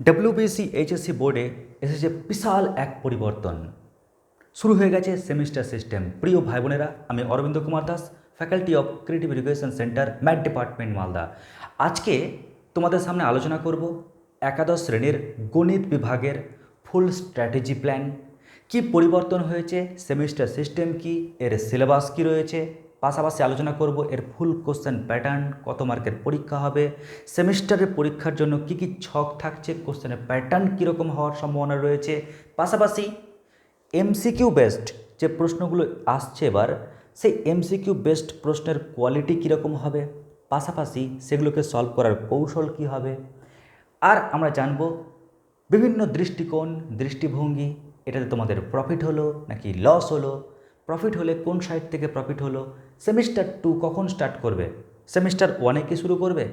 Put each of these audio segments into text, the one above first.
WBC HSC বোর্ডে এসেছে বিশাল এক পরিবর্তন। শুরু হয়ে গেছে সেমিস্টার সিস্টেম প্রিয় ভাই বোনেরা আমি Arvind Kumar Das faculty of creative education centre math department Malda. আজকে তোমাদের সামনে আলোচনা করব একাদশ শ্রেণির গণিত বিভাগের ফুল স্ট্র্যাটেজি প্ল্যান কি পরিবর্তন হয়েছে? সেমিস্টার সিস্টেম কি? এর সিলেবাস কি রয়েছে? পাশাপাশি আলোচনা করব এর ফুল কোশ্চেন প্যাটার্ন, কত মার্কের পরীক্ষা হবে, সেমিস্টারের পরীক্ষার জন্য কি কি ছক থাকছে কোশ্চেনের প্যাটার্ন কীরকম হওয়ার সম্ভাবনা রয়েছে, পাশাপাশি এমসিকিউ বেসড যে প্রশ্নগুলো আসছে এবার, সেই এমসিকিউ বেসড প্রশ্নের কোয়ালিটি কীরকম হবে, পাশাপাশি সেগুলোকে সলভ করার কৌশল কী হবে, আর আমরা জানব বিভিন্ন দৃষ্টিকোণ, দৃষ্টিভঙ্গি, এটাতে তোমাদের প্রফিট হলো নাকি লস হলো প্রফিট হলে কোন সাইড থেকে প্রফিট হলো সেমিস্টার টু কখন স্টার্ট করবে? সেমিস্টার ওয়ানে কি শুরু করবে?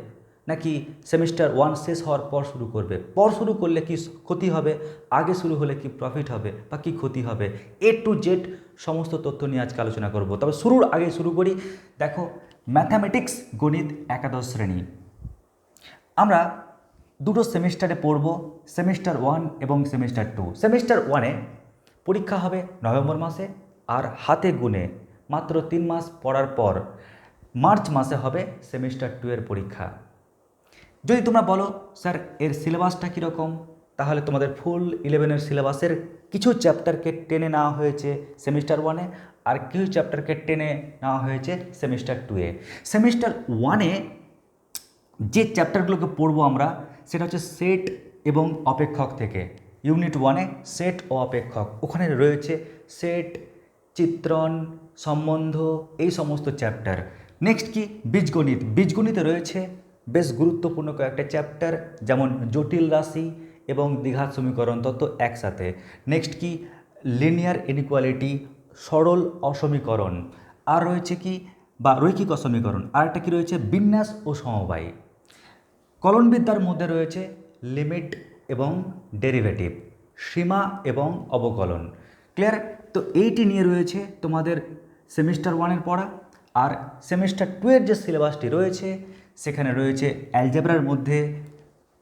নাকি সেমিস্টার ওয়ান শেষ হওয়ার পর শুরু করবে? পর শুরু করলে কি ক্ষতি হবে? আগে শুরু হলে কি প্রফিট হবে? বা কি ক্ষতি হবে? এ টু জেড সমস্ত তথ্য নিয়ে আজকে আলোচনা করব। তবে শুরুর আগে শুরু করি। দেখো ম্যাথামেটিক্স গণিত, একাদশ শ্রেণি। আমরা দুটো সেমিস্টারে পড়ব, সেমিস্টার ওয়ান এবং সেমিস্টার টু। সেমিস্টার ওয়ানে পরীক্ষা হবে নভেম্বর মাসে আর হাতে গুনে মাত্র তিন মাস পড়ার পর মার্চ মাসে হবে সেমিস্টার টু এর পরীক্ষা। যদি তোমরা বলো, স্যার, এর সিলেবাসটা কীরকম? তাহলে তোমাদের ফুল ইলেভেনের সিলেবাসের কিছু চ্যাপ্টারকে টেনে নেওয়া হয়েছে সেমিস্টার ওয়ানে আর কিছু চ্যাপ্টারকে টেনে নেওয়া হয়েছে সেমিস্টার টুয়ে সেমিস্টার ওয়ানে যে চ্যাপ্টারগুলোকে পড়ব আমরা, সেটা হচ্ছে সেট এবং অপেক্ষক থেকে। ইউনিট ওয়ানে সেট ও অপেক্ষক। ওখানে রয়েছে সেট চিত্রণ, সম্বন্ধ, এই সমস্ত চ্যাপ্টার নেক্সট কি? বীজগণিত। বীজগণিতে রয়েছে বেশ গুরুত্বপূর্ণ কয়েকটা চ্যাপ্টার যেমন জটিল রাশি এবং দ্বিঘাত সমীকরণ তত্ত্ব একসাথে। নেক্সট কি? লিনিয়ার ইনইকুয়ালিটি সরল অসমীকরণ। আর রয়েছে কি? বা রৈখিক অসমীকরণ। আর একটা কি রয়েছে? বিন্যাস ও সমবায়। কলনবিদ্যার মধ্যে রয়েছে লিমিট এবং ডেরিভেটিভ সীমা এবং অবকলন। ক্লিয়ার তো এইটি নিয়ে রয়েছে তোমাদের সেমিস্টার ওয়ানের পড়া আর সেমিস্টার টু এর যে সিলেবাসটি রয়েছে, সেখানে রয়েছে অ্যালজেব্রার মধ্যে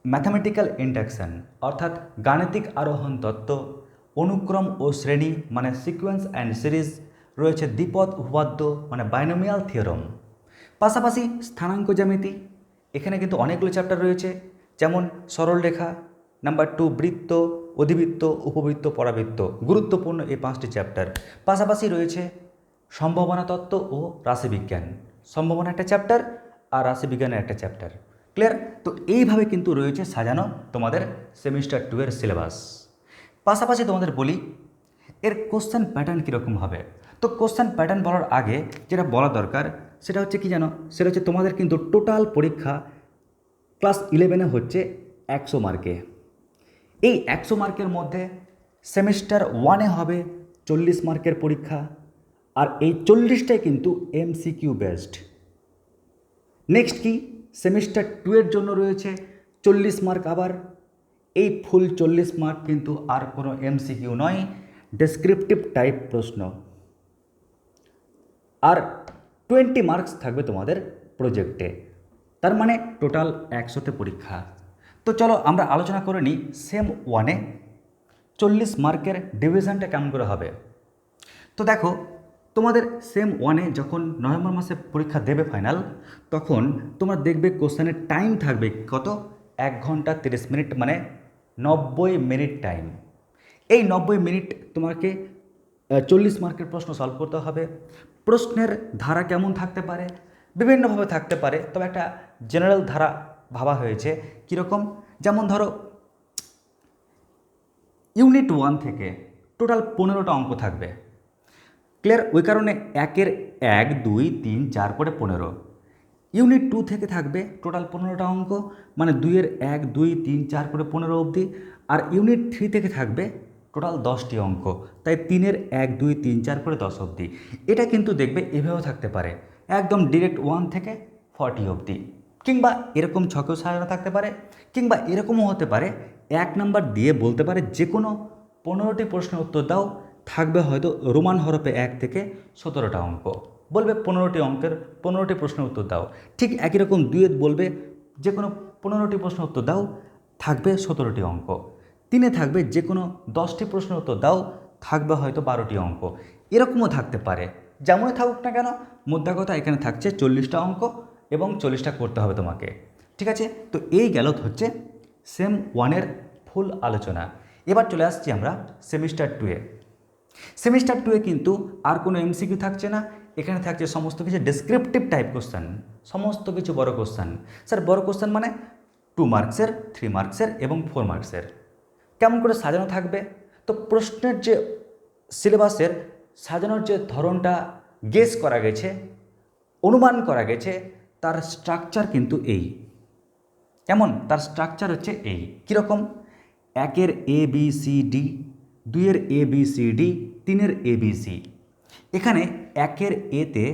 ম্যাথামেটিক্যাল ইন্ডাকশন, অর্থাৎ গাণিতিক আরোহণ তত্ত্ব, অনুক্রম ও শ্রেণি মানে সিকোয়েন্স অ্যান্ড সিরিজ, রয়েছে দ্বিপদ উপপাদ্য মানে বাইনোমিয়াল থিওরম। পাশাপাশি স্থানাঙ্ক জ্যামিতি, এখানে কিন্তু অনেকগুলো চ্যাপ্টার রয়েছে, যেমন সরল রেখা নাম্বার টু বৃত্ত অধিবৃত্ত, উপবৃত্ত, পরাবৃত্ত। গুরুত্বপূর্ণ এই পাঁচটি চ্যাপ্টার পাশাপাশি রয়েছে সম্ভাবনা তত্ত্ব ও রাশিবিজ্ঞান সম্ভাবনা একটা চ্যাপ্টার আর রাশিবিজ্ঞানের একটা চ্যাপ্টার ক্লিয়ার তো এইভাবে কিন্তু রয়েছে সাজানো তোমাদের সেমিস্টার টু এর সিলেবাস পাশাপাশি তোমাদের বলি, এর কোশ্চেন প্যাটার্ন কীরকম হবে? তো কোশ্চেন প্যাটার্ন বলার আগে যেটা বলা দরকার, সেটা হচ্ছে কি জানো? সেটা হচ্ছে তোমাদের কিন্তু টোটাল পরীক্ষা ক্লাস ইলেভেনে হচ্ছে একশো মার্কে এই একশো মার্কের মধ্যে সেমিস্টার ওয়ানে হবে চল্লিশ মার্কের পরীক্ষা, আর এই চল্লিশটাই কিন্তু এমসিকিউ বেসড নেক্সট কি? সেমিস্টার টু এর জন্য রয়েছে চল্লিশ মার্ক আবার। এই ফুল চল্লিশ মার্ক কিন্তু আর কোনো এমসিকিউ নয় ডেসক্রিপটিভ টাইপ প্রশ্ন। আর টোয়েন্টি মার্কস থাকবে তোমাদের প্রজেক্টে তার মানে টোটাল একশোতে পরীক্ষা। তো চলো আমরা আলোচনা করে নিই সেম ওয়ানে চল্লিশ মার্কের ডিভিশনটা কেমন করে হবে। তো দেখো, তোমাদের সেম ওয়ানে যখন নভেম্বর মাসে পরীক্ষা দেবে ফাইনাল, তখন তোমরা দেখবে কোশ্চেনের টাইম থাকবে কত? এক ঘণ্টা তিরিশ মিনিট মানে নব্বই মিনিট টাইম। এই নব্বই মিনিট তোমাকে চল্লিশ মার্কের প্রশ্ন সলভ করতে হবে। প্রশ্নের ধারা কেমন থাকতে পারে? বিভিন্নভাবে থাকতে পারে। তবে একটা জেনারেল ধারা ভাবা হয়েছে। কীরকম? যেমন ধরো, ইউনিট ওয়ান থেকে টোটাল পনেরোটা অঙ্ক থাকবে। ক্লিয়ার? ওই কারণে একের এক, দুই, তিন, চার করে পনেরো। ইউনিট টু থেকে থাকবে টোটাল পনেরোটা অঙ্ক মানে দুইয়ের এক, দুই, তিন, চার করে পনেরো অবধি। আর ইউনিট থ্রি থেকে থাকবে টোটাল দশটি অঙ্ক, তাই তিনের এক, দুই, তিন, চার করে দশ অবধি। এটা কিন্তু দেখবে এভাবেও থাকতে পারে, একদম ডিরেক্ট ওয়ান থেকে ফর্টি অবধি। কিংবা এরকম ছকেও সাজানো থাকতে পারে, কিংবা এরকমও হতে পারে, এক নাম্বার দিয়ে বলতে পারে যে কোনো পনেরোটি প্রশ্নের উত্তর দাও, থাকবে হয়তো রোমান হরফে এক থেকে সতেরোটা অঙ্ক। বলবে পনেরোটি অঙ্কের পনেরোটি প্রশ্নের উত্তর দাও। ঠিক একই রকম দুয়েত বলবে যে কোনো পনেরোটি প্রশ্নের উত্তর দাও, থাকবে সতেরোটি অঙ্ক। তিনে থাকবে যে কোনো দশটি প্রশ্ন উত্তর দাও, থাকবে হয়তো বারোটি অঙ্ক। এরকমও থাকতে পারে। যেমনই থাকুক না কেন মুদ্রা কথা এখানে থাকছে চল্লিশটা অঙ্ক। এবং চল্লিশটা করতে হবে তোমাকে। ঠিক আছে? তো এই গেল হচ্ছে সেম ওয়ানের ফুল আলোচনা। এবার চলে আসছি আমরা সেমিস্টার টুয়ে সেমিস্টার টুয়ে কিন্তু আর কোনো এমসিকিউ থাকছে না। এখানে থাকছে সমস্ত কিছু ডেসক্রিপটিভ টাইপ কোশ্চেন সমস্ত কিছু বড় কোশ্চেন স্যার, বড় কোশ্চেন মানে টু মার্কসের থ্রি মার্কসের এবং ফোর মার্কসের কেমন করে সাজানো থাকবে? তো প্রশ্নের যে সিলেবাসের সাজানোর যে ধরনটা গেস করা গেছে, অনুমান করা গেছে তার স্ট্রাকচার কিন্তু এই। কেমন? তার স্ট্রাকচার হচ্ছে এই। কীরকম? একের এ বি সি ডি দুইয়ের এ বি সি ডি তিনের এ বি সি এখানে একের এতে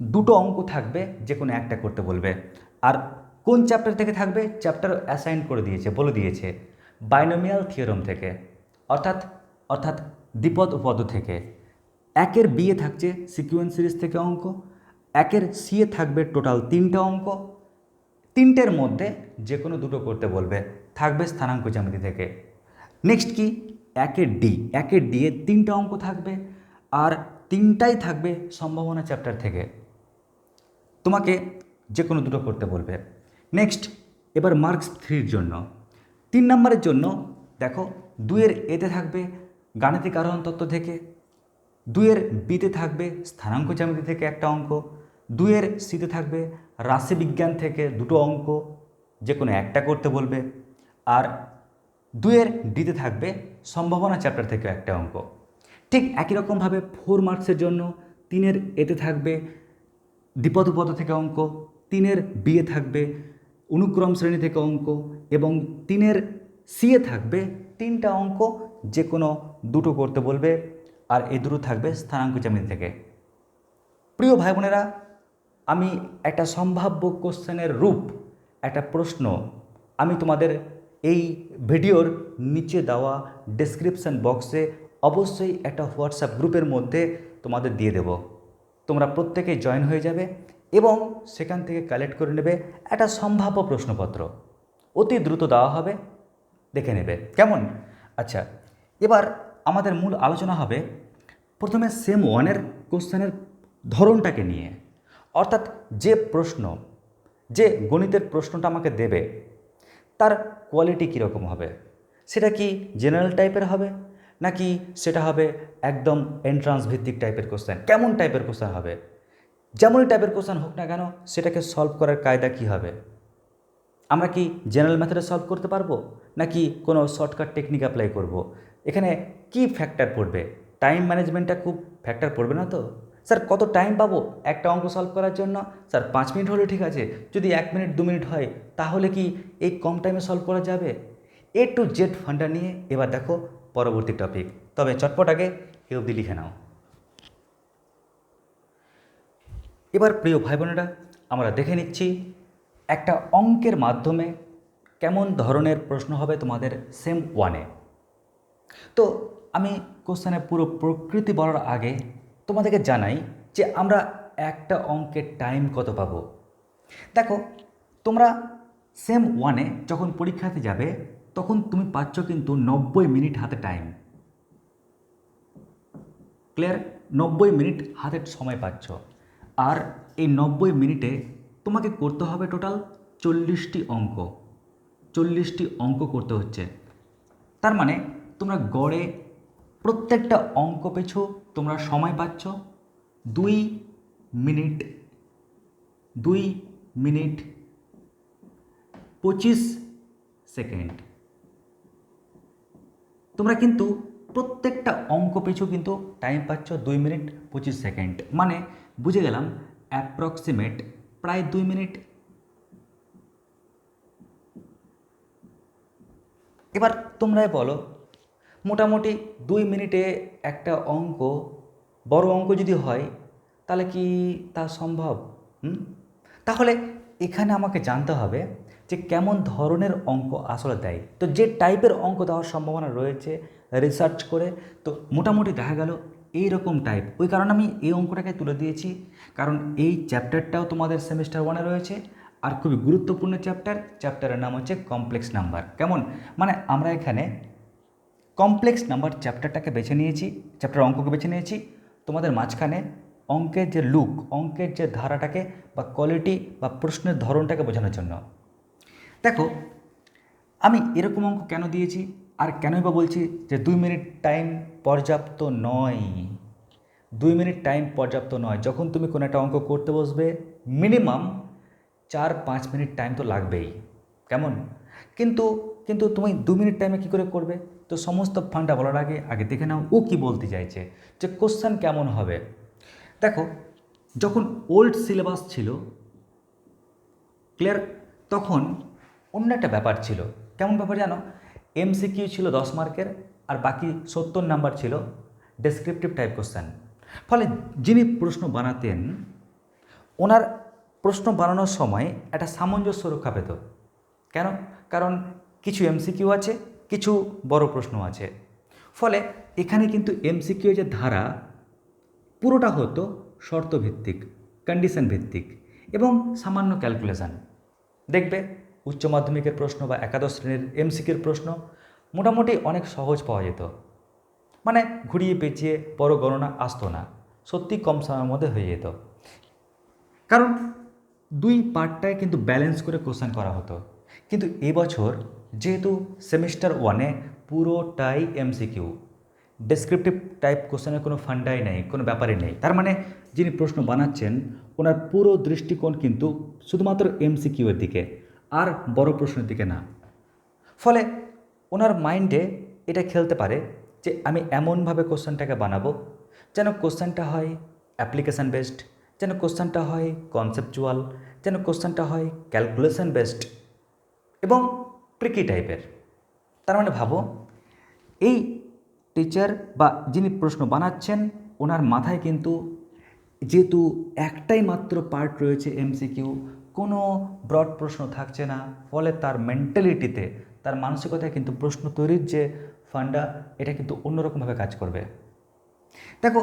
দুটো অঙ্ক থাকবে, যে কোনো একটা করতে বলবে। আর কোন চ্যাপ্টার থেকে থাকবে? চ্যাপ্টার অ্যাসাইন করে দিয়েছে, বলে দিয়েছে। বাইনোমিয়াল থিওরম থেকে। অর্থাৎ অর্থাৎ দ্বিপদ উপদ থেকে। একের বিয়ে থাকছে সিকুয়েন্স সিরিজ থেকে অঙ্ক একের সিয়ে থাকবে টোটাল তিনটা অঙ্ক। তিনটের মধ্যে যে কোনো দুটো করতে বলবে, থাকবে স্থানাঙ্ক জ্যামিতি থেকে। নেক্সট কি? একের ডি। একের ডি এর তিনটা অঙ্ক থাকবে আর তিনটাই থাকবে সম্ভাবনা চ্যাপ্টার থেকে। তোমাকে যে কোনো দুটো করতে বলবে। নেক্সট, এবার মার্কস থ্রির জন্য। তিন নম্বরের জন্য, দেখো, দুইয়ের এতে থাকবে গাণিতিক আরোহণ তত্ত্ব থেকে, দুইয়ের বিতে থাকবে স্থানাঙ্ক জ্যামিতি থেকে একটা অঙ্ক দুইয়ের সিতে থাকবে। রাশিবিজ্ঞান থেকে দুটো অঙ্ক যে কোনো একটা করতে বলবে। আর দুইয়ের ডিতে থাকবে সম্ভাবনা চ্যাপ্টার থেকে একটা অঙ্ক। ঠিক একই রকমভাবে ফোর মার্কসের জন্য তিনের এতে থাকবে দ্বিপদ উপদ থেকে অঙ্ক, তিনের বিয়ে থাকবে অনুক্রম শ্রেণি থেকে অঙ্ক, এবং তিনের সিয়ে থাকবে তিনটা অঙ্ক যে কোনো দুটো করতে বলবে। আর এ দুটো থাকবে স্থানাঙ্ক জ্যামিতি থেকে। প্রিয় ভাই বোনেরা আমি একটা সম্ভাব্য কোশ্চেনের রূপ, একটা প্রশ্ন আমি তোমাদের এই ভিডিওর নিচে দেওয়া ডেসক্রিপশন বক্সে অবশ্যই একটা হোয়াটসঅ্যাপ গ্রুপের মধ্যে তোমাদের দিয়ে দেব। তোমরা প্রত্যেকে জয়েন হয়ে যাবে এবং সেখান থেকে কালেক্ট করে নেবে একটা সম্ভাব্য প্রশ্নপত্র। অতি দ্রুত দেওয়া হবে, দেখে নেবে। কেমন? আচ্ছা এবার আমাদের মূল আলোচনা হবে প্রথমে সেম ওয়ানের কোশ্চেনের ধরনটাকে নিয়ে। অর্থাৎ যে প্রশ্ন, যে গণিতের প্রশ্নটা আমাকে দেবে, তার কোয়ালিটি কীরকম হবে? সেটা কি জেনারেল টাইপের হবে, নাকি সেটা হবে একদম এন্ট্রান্স ভিত্তিক টাইপের কোশ্চেন কেমন টাইপের কোশ্চেন হবে? যেমনই টাইপের কোশ্চেন হোক না কেন, সেটাকে সলভ করার কায়দা কী হবে? আমরা কি জেনারেল মেথডে সলভ করতে পারব, নাকি কোনো শর্টকাট টেকনিক অ্যাপ্লাই করব। এখানে কি ফ্যাক্টর পড়বে? টাইম ম্যানেজমেন্টটা খুব ফ্যাক্টর পড়বে না তো? স্যার কত টাইম পাবো? একটা অঙ্ক সলভ করার জন্য? স্যার, পাঁচ মিনিট হলে ঠিক আছে। যদি এক মিনিট দু মিনিট হয়, তাহলে কি এই কম টাইমে সলভ করা যাবে? এ টু জেড ফান্ডা নিয়ে এবার দেখো পরবর্তী টপিক তবে চটপট আগে এ অবধি লিখে নাও। এবার প্রিয় ভাই বোনেরা, আমরা দেখে নিচ্ছি একটা অঙ্কের মাধ্যমে কেমন ধরনের প্রশ্ন হবে তোমাদের সেম ওয়ানে তো আমি কোশ্চেনের পুরো প্রকৃতি বলার আগে তোমাদেরকে জানাই যে আমরা একটা অঙ্কের টাইম কত পাবো? দেখো, তোমরা সেম ওয়ানে যখন পরীক্ষাতে যাবে, তখন তুমি পাচ্ছ কিন্তু নব্বই মিনিট হাতে টাইম ক্লিয়ার নব্বই মিনিট হাতে সময় পাচ্ছ। আর এই নব্বই মিনিটে তোমাকে করতে হবে টোটাল চল্লিশটি অঙ্ক। চল্লিশটি অঙ্ক করতে হচ্ছে। তার মানে তোমরা গড়ে প্রত্যেকটা অঙ্ক পিছু, তোমরা সময় পাচ্ছ দুই মিনিট দুই মিনিট পঁচিশ সেকেন্ড। তোমরা কিন্তু প্রত্যেকটা অঙ্ক পিছু কিন্তু টাইম পাচ্ছ দুই মিনিট পঁচিশ সেকেন্ড। মানে বুঝে গেলাম অ্যাপ্রক্সিমেট প্রায় দুই মিনিট। এবার তোমরাই বলো মোটামুটি দুই মিনিটে একটা অঙ্ক, বড় অঙ্ক যদি হয়, তাহলে কি তা সম্ভব? তাহলে এখানে আমাকে জানতে হবে যে কেমন ধরনের অঙ্ক আসলে দেয়। তো যে টাইপের অঙ্ক দেওয়ার সম্ভাবনা রয়েছে রিসার্চ করে, তো মোটামুটি দেখা গেল এই রকম টাইপ ওই কারণে আমি এই অঙ্কটাকে তুলে দিয়েছি, কারণ এই চ্যাপ্টারটাও তোমাদের সেমিস্টার ওয়ানে রয়েছে, আর খুবই গুরুত্বপূর্ণ চ্যাপ্টার চ্যাপ্টারের নাম হচ্ছে কমপ্লেক্স নাম্বার কেমন? মানে আমরা এখানে কমপ্লেক্স নাম্বার চ্যাপ্টারটাকে বেছে নিয়েছি চ্যাপ্টার অঙ্ককে বেছে নিয়েছি। তোমাদের মাঝখানে অঙ্কের যে লুক অঙ্কের যে ধারাটাকে বা কোয়ালিটি বা প্রশ্নের ধরনটাকে বোঝানোর জন্য। দেখো, আমি এরকম অঙ্ক কেন দিয়েছি আর কেনই বা বলছি যে দুই মিনিট টাইম পর্যাপ্ত নয়। দুই মিনিট টাইম পর্যাপ্ত নয়। যখন তুমি কোনো একটা অঙ্ক করতে বসবে মিনিমাম চার পাঁচ মিনিট টাইম তো লাগবেই। কেমন? কিন্তু কিন্তু তুমি দু মিনিট টাইমে কী করে করবে? তো সমস্ত ফান্ডা বলার আগে আগে দেখে নাও, ও কি বলতে চাইছে, যে কোশ্চেন কেমন হবে। দেখো, যখন ওল্ড সিলেবাস ছিল ক্লিয়ার তখন অন্য একটা ব্যাপার ছিল। কেমন ব্যাপার জানো? এমসিকিউ ছিল দশ মার্কের, আর বাকি সত্তর নাম্বার ছিল ডেসক্রিপটিভ টাইপ কোশ্চেন ফলে যিনি প্রশ্ন বানাতেন, ওনার প্রশ্ন বানানোর সময় একটা সামঞ্জস্য রক্ষা পেত। কেন? কারণ কিছু এমসিকিউ আছে কিছু বড় প্রশ্ন আছে। ফলে এখানে কিন্তু এমসিকিউ যে ধারা, পুরোটা হতো শর্তভিত্তিক কন্ডিশন ভিত্তিক এবং সামান্য ক্যালকুলেশান দেখবে উচ্চ মাধ্যমিকের প্রশ্ন বা একাদশ শ্রেণির এমসিকিউর প্রশ্ন মোটামুটি অনেক সহজ পাওয়া যেত। মানে ঘুরিয়ে পেঁচিয়ে বড় গণনা আসতো না, সত্যি কম সময়ের মধ্যে হয়ে যেত। কারণ দুই পার্টটায় কিন্তু ব্যালেন্স করে কোশ্চেন করা হতো। কিন্তু এবছর যেহেতু সেমিস্টার ওয়ানে পুরোটাই এমসিকিউ ডেসক্রিপটিভ টাইপ কোশ্চেনের কোনো ফান্ডাই নেই, কোনো ব্যাপারই নেই। তার মানে যিনি প্রশ্ন বানাচ্ছেন, ওনার পুরো দৃষ্টিকোণ কিন্তু শুধুমাত্র এমসিকিউ এর দিকে, আর বড় প্রশ্নের দিকে না। ফলে ওনার মাইন্ডে এটা খেলতে পারে যে আমি এমনভাবে কোশ্চেনটাকে বানাবো যেন কোশ্চেনটা হয় অ্যাপ্লিকেশান বেসড যেন কোশ্চেনটা হয় কনসেপচুয়াল যেন কোশ্চেনটা হয় ক্যালকুলেশন বেসড এবং ট্রিকি টাইপের তার মানে ভাবো, এই টিচার বা যিনি প্রশ্ন বানাচ্ছেন, ওনার মাথায় কিন্তু যেহেতু একটাই মাত্র পার্ট রয়েছে এমসিকিউ কোনো ব্রড প্রশ্ন থাকছে না, ফলে তার মেন্টালিটিতে তার মানসিকতায় কিন্তু প্রশ্ন তৈরির যে ফান্ডা এটা কিন্তু অন্যরকমভাবে কাজ করবে। দেখো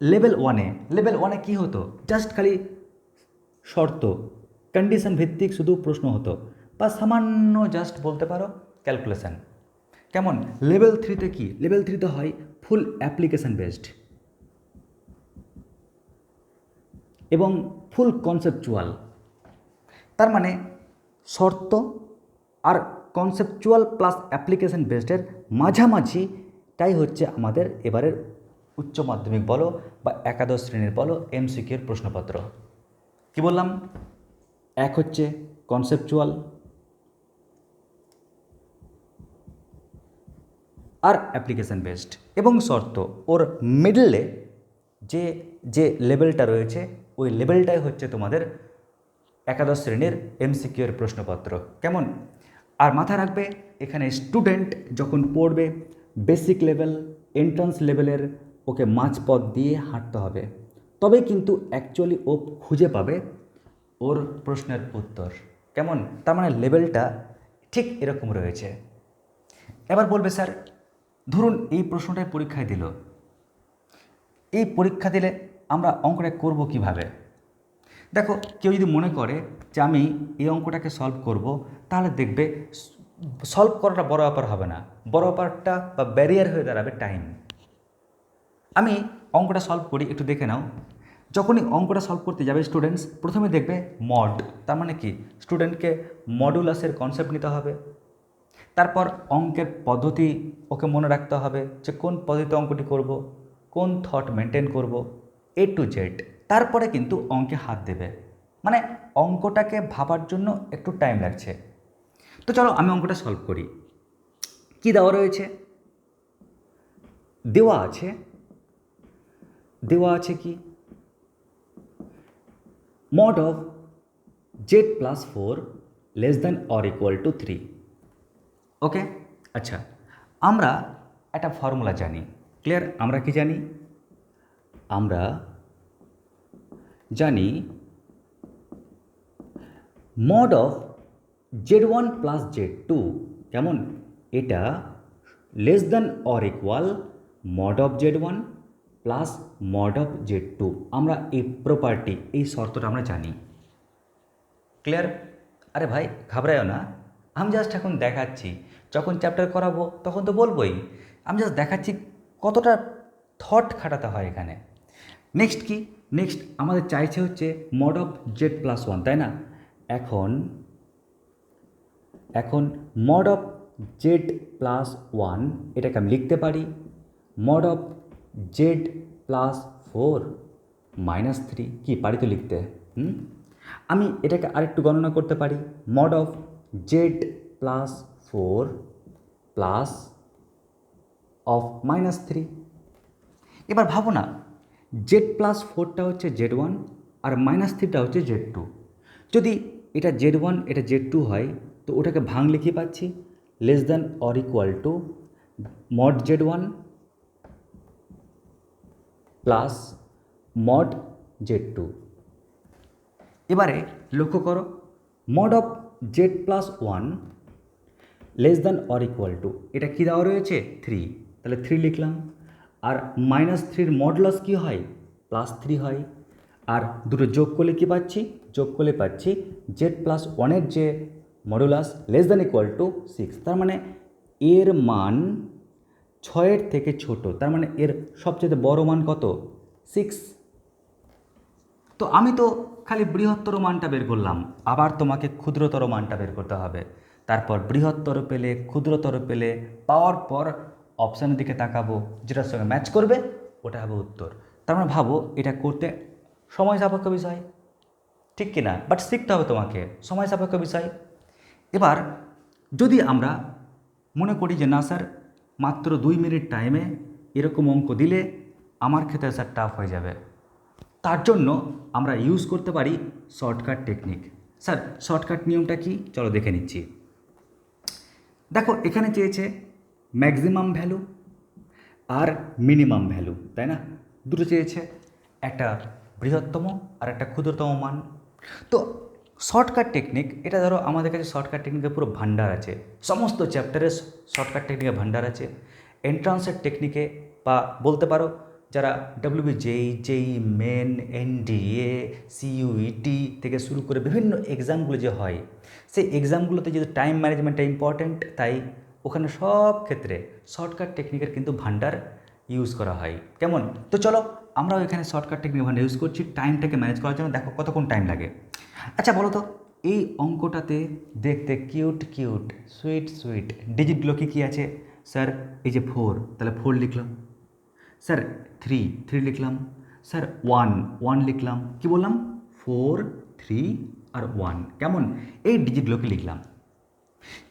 লেভেল ওয়ানে লেভেল ওয়ানে কী হতো? জাস্ট খালি শর্ত কন্ডিশন ভিত্তিক শুধু প্রশ্ন হতো। বা সামান্য জাস্ট বলতে পারো ক্যালকুলেশান কেমন? লেভেল থ্রিতে কি? লেভেল থ্রিতে হয় ফুল অ্যাপ্লিকেশন বেসড এবং ফুল কনসেপচুয়াল তার মানে শর্ত আর কনসেপচুয়াল প্লাস অ্যাপ্লিকেশন বেসডের মাঝামাঝিটাই হচ্ছে আমাদের এবারের উচ্চ মাধ্যমিক বলো বা একাদশ শ্রেণির বলো এমসিকিউর প্রশ্নপত্র। কি বললাম? এক হচ্ছে কনসেপচুয়াল আর অ্যাপ্লিকেশন বেসড এবং শর্ত, ওর মিডলে যে যে লেভেলটা রয়েছে, ওই লেভেলটাই হচ্ছে তোমাদের একাদশ শ্রেণির এমসিকিউর প্রশ্নপত্র। কেমন? আর মাথায় রাখবে, এখানে স্টুডেন্ট যখন পড়বে বেসিক লেভেল এন্ট্রান্স লেভেলের ওকে মাঝপথ দিয়ে হাঁটতে হবে। তবে কিন্তু অ্যাকচুয়ালি ও খুঁজে পাবে ওর প্রশ্নের উত্তর। কেমন? তার মানে লেভেলটা ঠিক এরকম রয়েছে। এবার বলবে স্যার ধরুন এই প্রশ্নটাই পরীক্ষায় দিল। এই পরীক্ষা দিলে আমরা অঙ্কটা করব কীভাবে? দেখো, কেউ যদি মনে করে যে আমি এই অঙ্কটাকে সলভ করব, তাহলে দেখবে সলভ করাটা বড় ব্যাপার হবে না। বড় ব্যাপারটা বা ব্যারিয়ার হয়ে দাঁড়াবে টাইম আমি অঙ্কটা সলভ করি, একটু দেখে নাও। যখনই অঙ্কটা সলভ করতে যাবে স্টুডেন্টস প্রথমে দেখবে মড তার মানে কি? স্টুডেন্টকে মডুলাসের কনসেপ্ট নিতে হবে। তারপর অঙ্কের পদ্ধতি ওকে মনে রাখতে হবে যে কোন পদ্ধতিতে অঙ্কটি করব, কোন থট মেনটেন করব এ টু জেড তারপরে কিন্তু অঙ্কে হাত দেবে। মানে অঙ্কটাকে ভাবার জন্য একটু টাইম লাগছে। তো চলো আমি অঙ্কটা সলভ করি। কি দেওয়া রয়েছে? দেওয়া আছে। দেওয়া আছে কি? Mod of Z plus four less than or equal to three okay আচ্ছা আমরা একটা ফর্মুলা জানি। ক্লিয়ার আমরা কি জানি? আমরা জানি mod of Z one plus Z two কেমন? এটা less than or equal mod of Z one plus mod of Z two আমরা এই প্রপার্টি এই শর্তটা আমরা জানি। ক্লিয়ার আরে ভাই, ঘাবড়ায়ও না। আমি জাস্ট এখন দেখাচ্ছি। যখন চ্যাপ্টার করাবো, তখন তো বলবোই, আমি জাস্ট দেখাচ্ছি কতটা থট খাটাতে হয় এখানে। নেক্সট কি? নেক্সট আমাদের চাইছে হচ্ছে mod of Z plus one তাই না? এখন এখন mod of Z plus one এটাকে আমি লিখতে পারি mod of Z plus four minus three কি পারি তো লিখতে, হুম? আমি এটাকে আরেকটু গণনা করতে পারি mod of Z plus four plus of minus three এবার ভাবো না জেড প্লাস ফোরটা হচ্ছে জেড ওয়ান আর মাইনাস থ্রিটা হচ্ছে জেড টু যদি এটা জেড ওয়ান এটা জেড টু হয়, তো ওটাকে ভাঙলে কি পাচ্ছি? Less than or equal to mod Z one plus mod Z two এবারে লক্ষ্য করো mod of Z plus one less than or equal to এটা কী দেওয়া রয়েছে? থ্রি তাহলে থ্রি লিখলাম। আর মাইনাস থ্রির মডলাস কী হয়? প্লাস থ্রি হয়। আর দুটো যোগ করলে কী পাচ্ছি? যোগ করলে পাচ্ছি জেড প্লাস ওয়ানের যে modulus less than equal to six তার মানে এর মান ছয়ের থেকে ছোট। তার মানে এর সবচেয়ে বড় মান কত? সিক্স তো আমি তো খালি বৃহত্তর মানটা বের করলাম, আবার তোমাকে ক্ষুদ্রতর মানটা বের করতে হবে। তারপর বৃহত্তর পেলে ক্ষুদ্রতর পেলে, পাওয়ার পর অপশানের দিকে তাকাবো, যেটার সঙ্গে ম্যাচ করবে, ওটা হবে উত্তর। তার মানে ভাবো, এটা করতে সময় সাপেক্ষ বিষয়, ঠিক কি না বাট শিখতে হবে তোমাকে, সময় সাপেক্ষ বিষয়। এবার, যদি আমরা মনে করি যে, না স্যার, মাত্র দুই মিনিট টাইমে এরকম অঙ্ক দিলে আমার ক্ষেত্রে স্যার টাফ হয়ে যাবে। তার জন্য আমরা ইউজ করতে পারি শর্টকাট টেকনিক স্যার শর্টকাট নিয়মটা কি? চলো দেখে নিচ্ছি। দেখো, এখানে চেয়েছে ম্যাক্সিমাম ভ্যালু আর মিনিমাম ভ্যালু তাই না? দুটো চেয়েছে, একটা বৃহত্তম আর একটা ক্ষুদ্রতম মান। তো শর্টকাট টেকনিক এটা ধরো আমাদের কাছে শর্টকাট টেকনিকের পুরো ভান্ডার আছে। সমস্ত চ্যাপ্টারে শর্টকাট টেকনিকের ভান্ডার আছে। এন্ট্রান্সের টেকনিকে বা বলতে পারো যারা WB JEE JEE Main NDA CUET থেকে শুরু করে বিভিন্ন এক্সামগুলো যে হয়, সেই এক্সামগুলোতে যেহেতু টাইম ম্যানেজমেন্টটা ইম্পর্ট্যান্ট তাই ওখানে সব ক্ষেত্রে শর্টকাট টেকনিকের কিন্তু ভান্ডার ইউজ করা হয়। কেমন? তো চলো আমরাও এখানে শর্টকাট টেকনিক ভান্ডার ইউজ করছি টাইমটাকে ম্যানেজ করার জন্য। দেখো কতক্ষণ টাইম লাগে। আচ্ছা বলো তো, এই অঙ্কটাতে দেখতে কিউট কিউট সুইট সুইট ডিজিটগুলো কী কী আছে? স্যার এই যে ফোর তাহলে ফোর লিখলাম। স্যার থ্রি থ্রি লিখলাম। স্যার ওয়ান ওয়ান লিখলাম। কি বললাম? ফোর থ্রি আর ওয়ান কেমন? এই ডিজিটগুলোকে লিখলাম।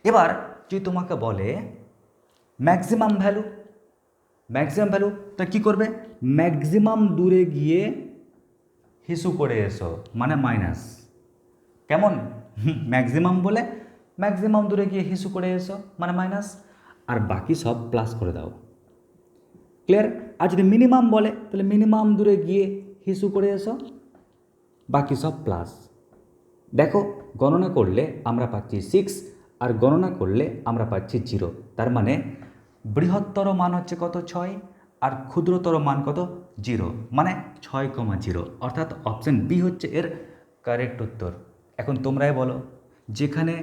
এবার যদি তোমাকে বলে ম্যাক্সিমাম ভ্যালু ম্যাক্সিমাম ভ্যালু তা কী করবে? ম্যাক্সিমাম দূরে গিয়ে হিসু করে এসো মানে মাইনাস কেমন? ম্যাক্সিমাম বলে ম্যাক্সিমাম দূরে গিয়ে হিসু করে এসো মানে মাইনাস আর বাকি সব প্লাস করে দাও। ক্লিয়ার আর যদি মিনিমাম বলে, তাহলে মিনিমাম দূরে গিয়ে হিসু করে এসো। বাকি সব প্লাস দেখো, গণনা করলে আমরা পাচ্ছি সিক্স আর গণনা করলে আমরা পাচ্ছি জিরো তার মানে বৃহত্তর মান হচ্ছে কত? ছয়। আর ক্ষুদ্রতর মান কত? জিরো মানে ছয় কমা জিরো অর্থাৎ অপশান বি হচ্ছে এর কারেক্ট উত্তর। এখন তোমরাই বলো, যেখানে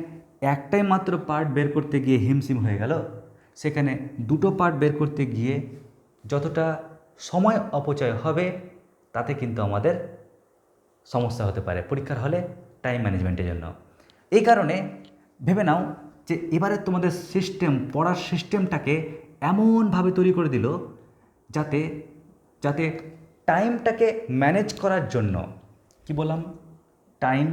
একটাই মাত্র পার্ট বের করতে গিয়ে হিমশিম হয়ে গেল, সেখানে দুটো পার্ট বের করতে গিয়ে যতটা সময় অপচয় হবে, তাতে কিন্তু আমাদের সমস্যা হতে পারে। পরীক্ষার হলে টাইম ম্যানেজমেন্টের জন্য। এই কারণে ভেবে নাও যে এবারে তোমাদের সিস্টেম পড়ার সিস্টেমটাকে এমনভাবে তৈরি করে দিল যাতে যাতে টাইমটাকে ম্যানেজ করার জন্য, কি বললাম? টাইম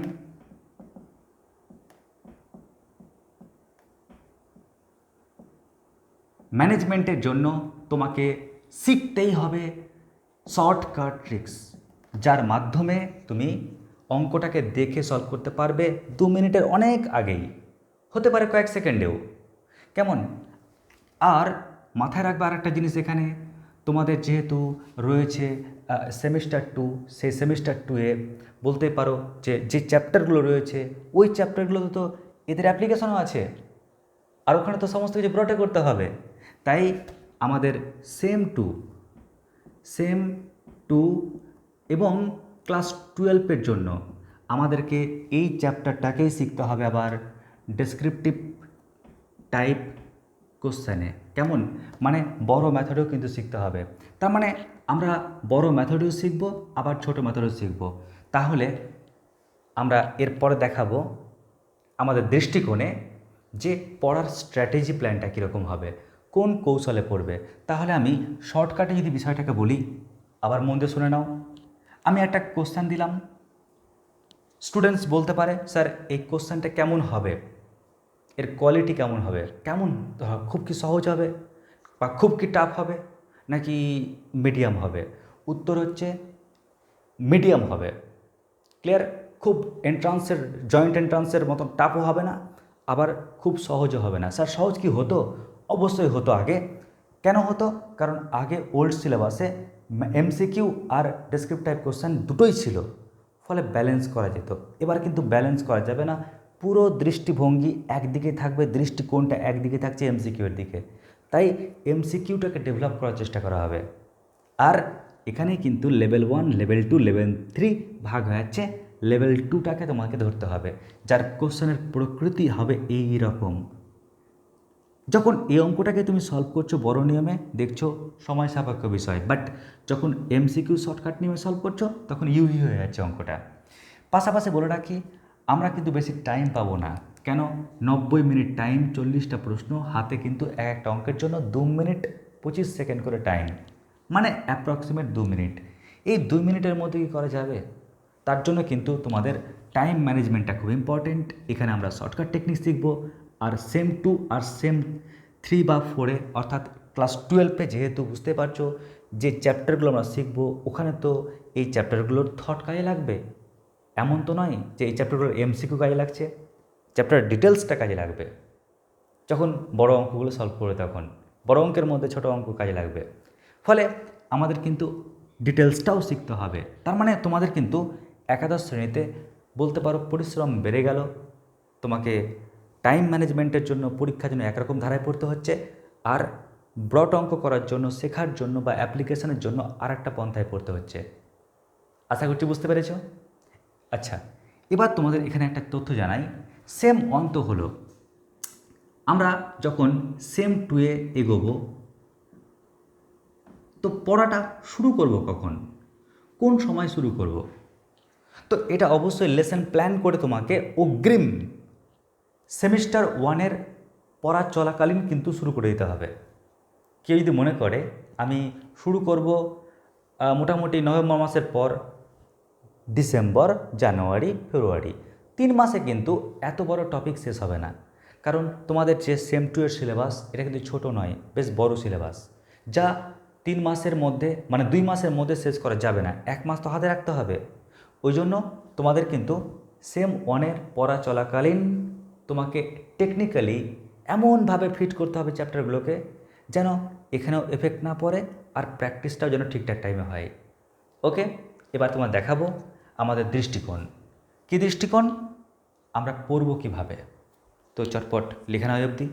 ম্যানেজমেন্টের জন্য তোমাকে শিখতেই হবে শর্টকাট ট্রিক্স, যার মাধ্যমে তুমি অঙ্কটাকে দেখে সলভ করতে পারবে দু মিনিটের অনেক আগেই। হতে পারে কয়েক সেকেন্ডেও। কেমন? আর মাথায় রাখবে আর একটা জিনিস এখানে, তোমাদের যেহেতু রয়েছে সেমিস্টার টু সেই সেমিস্টার টুয়ে বলতে পারো যে যে চ্যাপ্টারগুলো রয়েছে, ওই চ্যাপ্টারগুলোতে তো এদের অ্যাপ্লিকেশনও আছে। আর ওখানে তো সমস্ত কিছু ব্রটে করতে হবে। তাই আমাদের সেম টু সেম টু এবং ক্লাস টুয়েলভের জন্য আমাদেরকে এই চ্যাপ্টারটাকেই শিখতে হবে আবার ডেসক্রিপটিভ টাইপ কোশ্চেনে কেমন? মানে বড় মেথডেও কিন্তু শিখতে হবে। তার মানে আমরা বড় মেথডেও শিখব, আবার ছোট মেথডেও শিখব। তাহলে আমরা এরপরে দেখাবো আমাদের দৃষ্টিকোণে যে পড়ার স্ট্র্যাটেজি প্ল্যানটা কীরকম হবে। কোন কৌশলে পড়বে? তাহলে আমি শর্টকাটে যদি বিষয়টাকে বলি, আবার মন দিয়ে শুনে নাও। আমি একটা কোশ্চেন দিলাম। স্টুডেন্টস বলতে পারে, স্যার, এই কোশ্চেনটা কেমন হবে? এর কোয়ালিটি কেমন হবে? কেমন? খুব কি সহজ হবে? বা খুব কি টাফ হবে? নাকি মিডিয়াম হবে? উত্তর হচ্ছে মিডিয়াম হবে। ক্লিয়ার খুব এন্ট্রান্সের জয়েন্ট এন্ট্রান্সের মতন টাফও হবে না, আবার খুব সহজও হবে না। স্যার, সহজ কি হতো? অবশ্যই হতো আগে। কেন হতো? কারণ আগে ওল্ড সিলেবাসে এমসিকিউ আর ডেসক্রিপ্ট টাইপ কোশ্চেন দুটোই ছিল। ফলে ব্যালেন্স করা যেত। এবার কিন্তু ব্যালেন্স করা যাবে না। পুরো দৃষ্টিভঙ্গি একদিকে থাকবে, দৃষ্টিকোণটা একদিকে থাকছে এমসিকিউর দিকে। তাই এমসিকিউটাকে ডেভেলপ করার চেষ্টা করা হবে। আর এখানে কিন্তু level one level two level three ভাগ হয়ে যাচ্ছে। লেভেল টুটাকে তোমাকে ধরতে হবে। যার কোশ্চেনের প্রকৃতি হবে এই রকম যখন এই অঙ্কটাকে তুমি সলভ করছ বড় নিয়মে, দেখছ সময় সাপেক্ষ বিষয় বাট যখন এমসিকিউ শর্টকাট নিয়মে সলভ করছ, তখন ইউই হয়ে যাচ্ছে অঙ্কটা। পাশাপাশি বলে রাখি, আমরা কিন্তু বেশি টাইম পাবো না। কেন? নব্বই মিনিট টাইম চল্লিশটা প্রশ্ন, হাতে কিন্তু এক একটা অঙ্কের জন্য দু মিনিট পঁচিশ সেকেন্ড করে টাইম মানে অ্যাপ্রক্সিমেট দু মিনিট এই দুই মিনিটের মধ্যে কী করা যাবে? তার জন্য কিন্তু তোমাদের টাইম ম্যানেজমেন্টটা খুব ইম্পর্টেন্ট এখানে আমরা শর্টকাট টেকনিক শিখব। আর সেম টু আর সেম থ্রি বা ফোরে অর্থাৎ ক্লাস টুয়েলভে যেহেতু বুঝতে পারছ যে চ্যাপ্টারগুলো আমরা শিখব, ওখানে তো এই চ্যাপ্টারগুলোর থট কাজে লাগবে। এমন তো নয় যে এই চ্যাপ্টারগুলোর এমসিকিউ কাজে লাগছে চ্যাপ্টার ডিটেলসটা কাজে লাগবে। যখন বড় অঙ্কগুলো সলভ করে তখন, বড় অঙ্কের মধ্যে ছোট অঙ্ক কাজে লাগবে। ফলে আমাদের কিন্তু ডিটেলসটাও শিখতে হবে। তার মানে তোমাদের কিন্তু একাদশ শ্রেণীতে বলতে পারো পরিশ্রম বেড়ে গেল। তোমাকে টাইম ম্যানেজমেন্টের জন্য পরীক্ষার জন্য একরকম ধারায় পড়তে হচ্ছে আর ব্রড অঙ্ক করার জন্য, শেখার জন্য বা অ্যাপ্লিকেশনের জন্য আর একটা পন্থায় পড়তে হচ্ছে। আশা করছি বুঝতে পেরেছ? আচ্ছা এবার তোমাদের এখানে একটা তথ্য জানাই। সেম অন্ত হলো। আমরা যখন সেম টুয়ে এগোবো, তো পড়াটা শুরু করব কখন? কোন সময় শুরু করব? তো এটা অবশ্যই লেসন প্ল্যান করে তোমাকে অগ্রিম সেমিস্টার ওয়ানের পড়া চলাকালীন কিন্তু শুরু করে দিতে হবে। কেউ যদি মনে করে, আমি শুরু করব মোটামুটি নভেম্বর মাসের পর ডিসেম্বর, জানুয়ারি, ফেব্রুয়ারি, তিন মাসে কিন্তু এত বড় টপিক শেষ হবে না। কারণ তোমাদের যে সেম টু এর সিলেবাস, এটা কিন্তু ছোট নয়, বেশ বড় সিলেবাস, যা তিন মাসের মধ্যে মানে দুই মাসের মধ্যে শেষ করা যাবে না, এক মাস তো হাতে রাখতে হবে। ওই জন্য তোমাদের কিন্তু সেম ওয়ানের পড়া চলাকালীন তোমাকে টেকনিক্যালি এমনভাবে ফিট করতে হবে চ্যাপ্টারগুলোকে যেন এখানেও এফেক্ট না পড়ে আর প্র্যাকটিসটাও যেন ঠিকঠাক টাইমে হয়। ওকে এবার তোমার দেখাবো আমাদের দৃষ্টিকোণ। কী দৃষ্টিকোণ? আমরা পড়ব কীভাবে? তো চটপট লেখানো অবধি।